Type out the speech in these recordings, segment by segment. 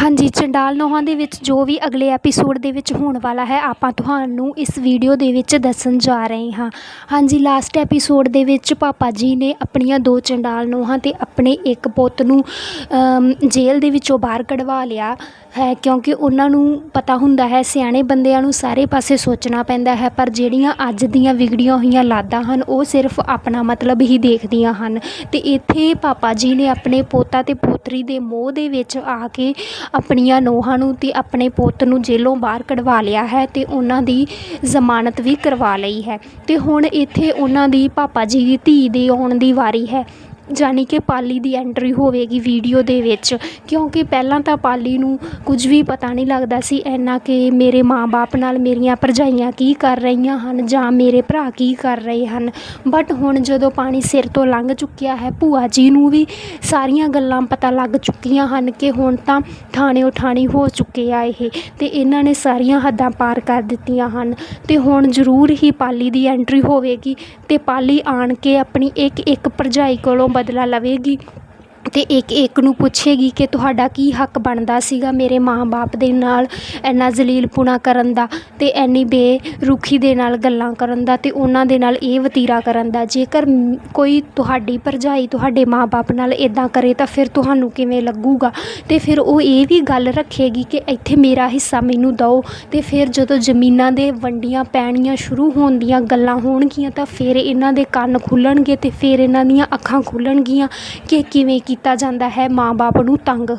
ਹਾਂਜੀ, ਚੰਡਾਲ ਨੋਹਾਂ ਦੇ ਵਿੱਚ ਜੋ ਵੀ ਅਗਲੇ ਐਪੀਸੋਡ ਦੇ ਵਿੱਚ ਹੋਣ ਵਾਲਾ ਹੈ, ਆਪਾਂ ਤੁਹਾਨੂੰ ਇਸ ਵੀਡੀਓ ਦੇ ਵਿੱਚ ਦੱਸਣ ਜਾ ਰਹੇ ਹਾਂ। ਹਾਂਜੀ ਲਾਸਟ ਐਪੀਸੋਡ ਦੇ ਵਿੱਚ ਪਾਪਾ ਜੀ ਨੇ ਆਪਣੀਆਂ ਦੋ ਚੰਡਾਲ ਨੋਹਾਂ ਤੇ ਆਪਣੇ ਇੱਕ ਪੁੱਤ ਨੂੰ ਜੇਲ੍ਹ ਦੇ ਵਿੱਚੋਂ ਬਾਹਰ ਕਢਵਾ ਲਿਆ ਹੈ, ਕਿਉਂਕਿ ਉਹਨਾਂ ਨੂੰ ਪਤਾ ਹੁੰਦਾ ਹੈ, ਸਿਆਣੇ ਬੰਦਿਆਂ ਨੂੰ ਸਾਰੇ ਪਾਸੇ ਸੋਚਣਾ ਪੈਂਦਾ ਹੈ, ਪਰ ਜਿਹੜੀਆਂ ਅੱਜ ਦੀਆਂ ਵਿਗੜੀਆਂ ਹੋਈਆਂ ਲਾਦਾਂ ਹਨ, ਉਹ ਸਿਰਫ ਆਪਣਾ ਮਤਲਬ ਹੀ ਦੇਖਦੀਆਂ ਹਨ। ਤੇ ਇੱਥੇ ਪਾਪਾ ਜੀ ਨੇ ਆਪਣੇ ਪੋਤਾ ਤੇ ਪੋਤਰੀ ਦੇ ਮੋਹ ਦੇ ਵਿੱਚ ਆ ਕੇ ਆਪਣੀਆਂ ਨੋਹਾਂ ਨੂੰ ਅਤੇ ਆਪਣੇ ਪੁੱਤ ਨੂੰ ਜੇਲੋਂ ਬਾਹਰ ਕਢਵਾ ਲਿਆ ਹੈ ਅਤੇ ਉਹਨਾਂ ਦੀ ਜ਼ਮਾਨਤ ਵੀ ਕਰਵਾ ਲਈ ਹੈ। ਅਤੇ ਹੁਣ ਇੱਥੇ ਉਹਨਾਂ ਦੀ ਪਾਪਾ ਜੀ ਦੀ ਧੀ ਦੇ ਆਉਣ ਦੀ ਵਾਰੀ ਹੈ। ਜਾਣੀ ਕਿ ਪਾਲੀ ਦੀ ਐਂਟਰੀ ਹੋਵੇਗੀ ਵੀਡੀਓ ਦੇ ਵਿੱਚ, ਕਿਉਂਕਿ ਪਹਿਲਾਂ ਤਾਂ ਪਾਲੀ ਨੂੰ ਕੁਝ ਵੀ ਪਤਾ ਨਹੀਂ ਲੱਗਦਾ ਸੀ, ਇੰਨਾ ਕਿ ਮੇਰੇ ਮਾਂ-ਬਾਪ ਨਾਲ ਮੇਰੀਆਂ ਭਰਜਾਈਆਂ ਕੀ ਕਰ ਰਹੀਆਂ ਹਨ ਜਾਂ ਮੇਰੇ ਭਰਾ ਕੀ ਕਰ ਰਹੇ ਹਨ। ਬਟ ਹੁਣ ਜਦੋਂ ਪਾਣੀ ਸਿਰ ਤੋਂ ਲੰਘ ਚੁੱਕਿਆ ਹੈ, ਭੂਆ ਜੀ ਨੂੰ ਵੀ ਸਾਰੀਆਂ ਗੱਲਾਂ ਪਤਾ ਲੱਗ ਚੁੱਕੀਆਂ ਹਨ ਕਿ ਹੁਣ ਤਾਂ ਥਾਣੇ ਉਠਾਣੀ ਹੋ ਚੁੱਕੇ ਆ ਇਹ, ਤੇ ਇਹਨਾਂ ਨੇ ਸਾਰੀਆਂ ਹੱਦਾਂ ਪਾਰ ਕਰ ਦਿੱਤੀਆਂ ਹਨ। ਤੇ ਹੁਣ ਜ਼ਰੂਰ ਹੀ ਪਾਲੀ ਦੀ ਐਂਟਰੀ ਹੋਵੇਗੀ, ਤੇ ਪਾਲੀ ਆਣ ਕੇ ਆਪਣੀ ਇੱਕ ਇੱਕ ਭਰਜਾਈ ਕੋਲੋਂ ਬਦਲਾ ਲਵੇਗੀ। ਅਤੇ ਇੱਕ ਇੱਕ ਨੂੰ ਪੁੱਛੇਗੀ ਕਿ ਤੁਹਾਡਾ ਕੀ ਹੱਕ ਬਣਦਾ ਸੀਗਾ ਮੇਰੇ ਮਾਂ-ਬਾਪ ਦੇ ਨਾਲ ਇੰਨਾ ਜ਼ਲੀਲਪੁਣਾ ਕਰਨ ਦਾ ਅਤੇ ਇੰਨੀ ਬੇਰੁਖੀ ਦੇ ਨਾਲ ਗੱਲਾਂ ਕਰਨ ਦਾ ਅਤੇ ਉਹਨਾਂ ਦੇ ਨਾਲ ਇਹ ਵਤੀਰਾ ਕਰਨ ਦਾ। ਜੇਕਰ ਕੋਈ ਤੁਹਾਡੀ ਭਰਜਾਈ ਤੁਹਾਡੇ ਮਾਂ-ਬਾਪ ਨਾਲ ਇੱਦਾਂ ਕਰੇ ਤਾਂ ਫਿਰ ਤੁਹਾਨੂੰ ਕਿਵੇਂ ਲੱਗੂਗਾ? ਅਤੇ ਫਿਰ ਉਹ ਇਹ ਵੀ ਗੱਲ ਰੱਖੇਗੀ ਕਿ ਇੱਥੇ ਮੇਰਾ ਹਿੱਸਾ ਮੈਨੂੰ ਦਿਓ। ਅਤੇ ਫਿਰ ਜਦੋਂ ਜ਼ਮੀਨਾਂ ਦੇ ਵੰਡੀਆਂ ਪੈਣੀਆਂ ਸ਼ੁਰੂ ਹੋਣ ਦੀਆਂ ਗੱਲਾਂ ਹੋਣਗੀਆਂ ਤਾਂ ਫਿਰ ਇਹਨਾਂ ਦੇ ਕੰਨ ਖੁੱਲ੍ਹਣਗੇ ਅਤੇ ਫਿਰ ਇਹਨਾਂ ਦੀਆਂ ਅੱਖਾਂ ਖੁੱਲ੍ਹਣਗੀਆਂ ਕਿ ਕਿਵੇਂ ਕੀਤਾ ਜਾਂਦਾ ਹੈ ਮਾਂ-ਬਾਪ ਨੂੰ ਤੰਗ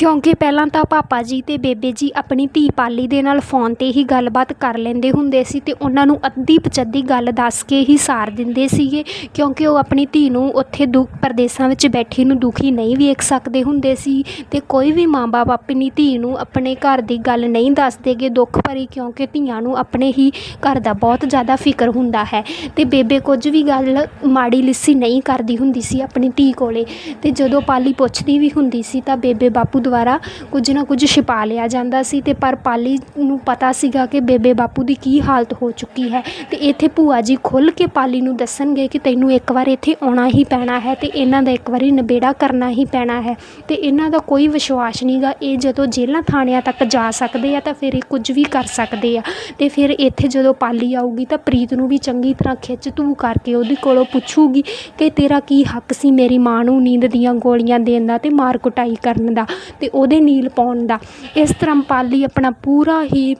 ਕਿਉਂਕਿ ਪਹਿਲਾਂ ਤਾਂ ਪਾਪਾ ਜੀ ਅਤੇ ਬੇਬੇ ਜੀ ਆਪਣੀ ਧੀ ਪਾਲੀ ਦੇ ਨਾਲ ਫੋਨ ਤੇ ਹੀ ਗੱਲਬਾਤ ਕਰ ਲੈਂਦੇ ਹੁੰਦੇ ਸੀ ਅਤੇ ਉਹਨਾਂ ਨੂੰ ਅੱਧੀ ਪਚੱਧੀ ਗੱਲ ਦੱਸ ਕੇ ਹੀ ਸਾਰ ਦਿੰਦੇ ਸੀਗੇ, ਕਿਉਂਕਿ ਉਹ ਆਪਣੀ ਧੀ ਨੂੰ ਉੱਥੇ ਦੁੱਖ ਪ੍ਰਦੇਸ਼ਾਂ ਵਿੱਚ ਬੈਠੀ ਨੂੰ ਦੁਖੀ ਨਹੀਂ ਵੇਖ ਸਕਦੇ ਹੁੰਦੇ ਸੀ ਅਤੇ ਕੋਈ ਵੀ ਮਾਂ-ਬਾਪ ਆਪਣੀ ਧੀ ਨੂੰ ਆਪਣੇ ਘਰ ਦੀ ਗੱਲ ਨਹੀਂ ਦੱਸਦੇ ਦੱਸਦੇਗੇ ਦੁੱਖ ਭਰੀ, ਕਿਉਂਕਿ ਧੀਆਂ ਨੂੰ ਆਪਣੇ ਹੀ ਘਰ ਦਾ ਬਹੁਤ ਜ਼ਿਆਦਾ ਫਿਕਰ ਹੁੰਦਾ ਹੈ। ਅਤੇ ਬੇਬੇ ਕੁਝ ਵੀ ਗੱਲ ਮਾੜੀ ਲਿੱਸੀ ਨਹੀਂ ਕਰਦੀ ਹੁੰਦੀ ਸੀ ਆਪਣੀ ਧੀ ਕੋਲ ਅਤੇ ਜਦੋਂ ਪਾਲੀ ਪੁੱਛਦੀ ਵੀ ਹੁੰਦੀ ਸੀ ਤਾਂ ਬੇਬੇ ਬਾਪੂ ਦੁਆਰਾ ਕੁਝ ਨਾ ਕੁਝ ਛਿਪਾ ਲਿਆ ਜਾਂਦਾ ਸੀ ਅਤੇ ਪਰ ਪਾਲੀ ਨੂੰ ਪਤਾ ਸੀਗਾ ਕਿ ਬੇਬੇ ਬਾਪੂ ਦੀ ਕੀ ਹਾਲਤ ਹੋ ਚੁੱਕੀ ਹੈ ਅਤੇ ਇੱਥੇ ਭੂਆ ਜੀ ਖੁੱਲ੍ਹ ਕੇ ਪਾਲੀ ਨੂੰ ਦੱਸਣਗੇ ਕਿ ਤੈਨੂੰ ਇੱਕ ਵਾਰ ਇੱਥੇ ਆਉਣਾ ਹੀ ਪੈਣਾ ਹੈ ਅਤੇ ਇਹਨਾਂ ਦਾ ਇੱਕ ਵਾਰੀ ਨਿਬੇੜਾ ਕਰਨਾ ਹੀ ਪੈਣਾ ਹੈ ਅਤੇ ਇਹਨਾਂ ਦਾ ਕੋਈ ਵਿਸ਼ਵਾਸ ਨਹੀਂ ਗਾ ਇਹ ਜਦੋਂ ਜੇਲ੍ਹਾਂ ਥਾਣਿਆਂ ਤੱਕ ਜਾ ਸਕਦੇ ਆ ਤਾਂ ਫਿਰ ਇਹ ਕੁਝ ਵੀ ਕਰ ਸਕਦੇ ਆ ਅਤੇ ਫਿਰ ਇੱਥੇ ਜਦੋਂ ਪਾਲੀ ਆਊਗੀ ਤਾਂ ਪ੍ਰੀਤ ਨੂੰ ਵੀ ਚੰਗੀ ਤਰ੍ਹਾਂ ਖਿੱਚ ਧੂ ਕਰਕੇ ਉਹਦੇ ਕੋਲੋਂ ਪੁੱਛੂਗੀ ਕਿ ਤੇਰਾ ਕੀ ਹੱਕ ਸੀ ਮੇਰੀ ਮਾਂ ਨੂੰ ਨੀਂਦ ਦੀਆਂ ਗੋਲੀਆਂ ਦੇਣ ਦਾ ਅਤੇ ਮਾਰ ਕੁਟਾਈ ਕਰਨ ਦਾ। ਅਤੇ ਉਹਦੇ ਨੀਲ ਪਾਉਣ ਦਾ। ਇਸ ਤਰ੍ਹਾਂ ਪਾਲੀ ਆਪਣਾ ਪੂਰਾ ਹੀ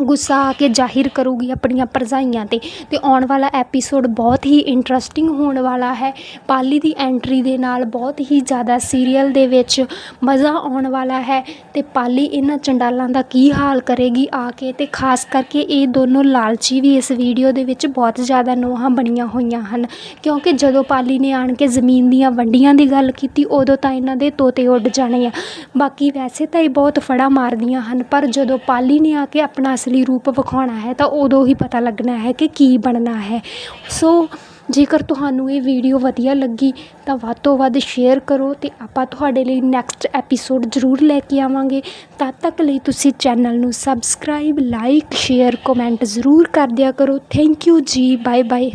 ਗੁੱਸਾ ਆ ਕੇ ਜ਼ਾਹਿਰ ਕਰੂਗੀ ਆਪਣੀਆਂ ਭਰਜਾਈਆਂ ਤੇ। ਅਤੇ ਆਉਣ ਵਾਲਾ ਐਪੀਸੋਡ ਬਹੁਤ ਹੀ ਇੰਟਰਸਟਿੰਗ ਹੋਣ ਵਾਲਾ ਹੈ। ਪਾਲੀ ਦੀ ਐਂਟਰੀ ਦੇ ਨਾਲ ਬਹੁਤ ਹੀ ਜ਼ਿਆਦਾ ਸੀਰੀਅਲ ਦੇ ਵਿੱਚ ਮਜ਼ਾ ਆਉਣ ਵਾਲਾ ਹੈ। ਅਤੇ ਪਾਲੀ ਇਹਨਾਂ ਚੰਡਾਲਾਂ ਦਾ ਕੀ ਹਾਲ ਕਰੇਗੀ ਆ ਕੇ ਅਤੇ ਖਾਸ ਕਰਕੇ ਇਹ ਦੋਨੋਂ ਲਾਲਚੀ ਵੀ ਇਸ ਵੀਡੀਓ ਦੇ ਵਿੱਚ ਬਹੁਤ ਜ਼ਿਆਦਾ ਨੋਹਾਂ ਬਣੀਆਂ ਹੋਈਆਂ ਹਨ। ਕਿਉਂਕਿ ਜਦੋਂ ਪਾਲੀ ਨੇ ਆਣ ਕੇ ਜ਼ਮੀਨ ਦੀਆਂ ਵੰਡੀਆਂ ਦੀ ਗੱਲ ਕੀਤੀ, ਉਦੋਂ ਤਾਂ ਇਹਨਾਂ ਦੇ ਤੋਤੇ ਉੱਡ ਜਾਣੇ ਆ। ਬਾਕੀ ਵੈਸੇ ਤਾਂ ਇਹ ਬਹੁਤ ਫੜਾ ਮਾਰਦੀਆਂ ਹਨ, ਪਰ ਜਦੋਂ ਪਾਲੀ ਨੇ ਆ ਕੇ ਆਪਣਾ ਅਸਲੀ ਰੂਪ ਵਿਖਾਉਣਾ ਹੈ ਤਾਂ ਉਦੋਂ ਹੀ ਪਤਾ ਲੱਗਣਾ ਹੈ ਕਿ ਕੀ ਬਣਨਾ ਹੈ। ਸੋ ਜੇਕਰ ਤੁਹਾਨੂੰ ਇਹ ਵੀਡੀਓ ਵਧੀਆ ਲੱਗੀ ਤਾਂ ਵੱਧ ਤੋਂ ਵੱਧ ਸ਼ੇਅਰ ਕਰੋ ਅਤੇ ਆਪਾਂ ਤੁਹਾਡੇ ਲਈ ਨੈਕਸਟ ਐਪੀਸੋਡ ਜ਼ਰੂਰ ਲੈ ਕੇ ਆਵਾਂਗੇ। ਤਦ ਤੱਕ ਲਈ ਤੁਸੀਂ ਚੈਨਲ ਨੂੰ ਸਬਸਕ੍ਰਾਈਬ ਲਾਈਕ ਸ਼ੇਅਰ ਕਮੈਂਟ ਜ਼ਰੂਰ ਕਰ ਦਿਆ ਕਰੋ। Thank you ji bye bye